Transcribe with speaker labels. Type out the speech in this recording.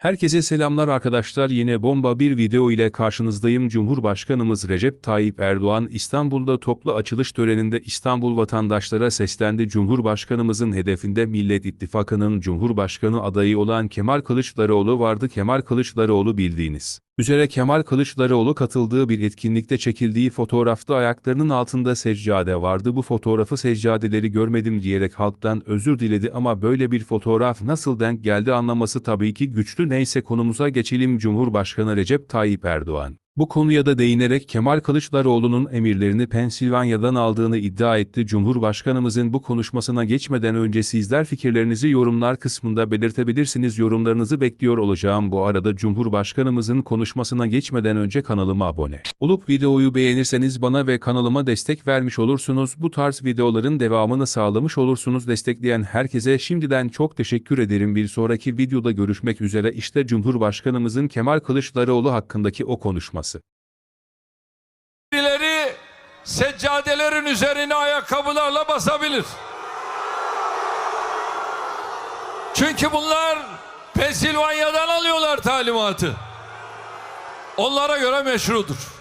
Speaker 1: Herkese selamlar arkadaşlar yine bomba bir video ile karşınızdayım. Cumhurbaşkanımız Recep Tayyip Erdoğan İstanbul'da toplu açılış töreninde İstanbul vatandaşlara seslendi. Cumhurbaşkanımızın hedefinde Millet İttifakı'nın Cumhurbaşkanı adayı olan Kemal Kılıçdaroğlu vardı. Kemal Kılıçdaroğlu bildiğiniz üzere Kemal Kılıçdaroğlu katıldığı bir etkinlikte çekildiği fotoğrafta ayaklarının altında seccade vardı. Bu fotoğrafı seccadeleri görmedim diyerek halktan özür diledi ama böyle bir fotoğraf nasıl denk geldi anlaması tabii ki güçlü. Neyse konumuza geçelim. Cumhurbaşkanı Recep Tayyip Erdoğan bu konuya da değinerek Kemal Kılıçdaroğlu'nun emirlerini Pensilvanya'dan aldığını iddia etti. Cumhurbaşkanımızın bu konuşmasına geçmeden önce sizler fikirlerinizi yorumlar kısmında belirtebilirsiniz. Yorumlarınızı bekliyor olacağım. Bu arada Cumhurbaşkanımızın konuşmasına geçmeden önce kanalıma abone olup videoyu beğenirseniz bana ve kanalıma destek vermiş olursunuz. Bu tarz videoların devamını sağlamış olursunuz. Destekleyen herkese şimdiden çok teşekkür ederim. Bir sonraki videoda görüşmek üzere. İşte Cumhurbaşkanımızın Kemal Kılıçdaroğlu hakkındaki o konuşması.
Speaker 2: Birileri seccadelerin üzerine ayakkabılarla basabilir. Çünkü bunlar Pensilvanya'dan alıyorlar talimatı. Onlara göre meşrudur.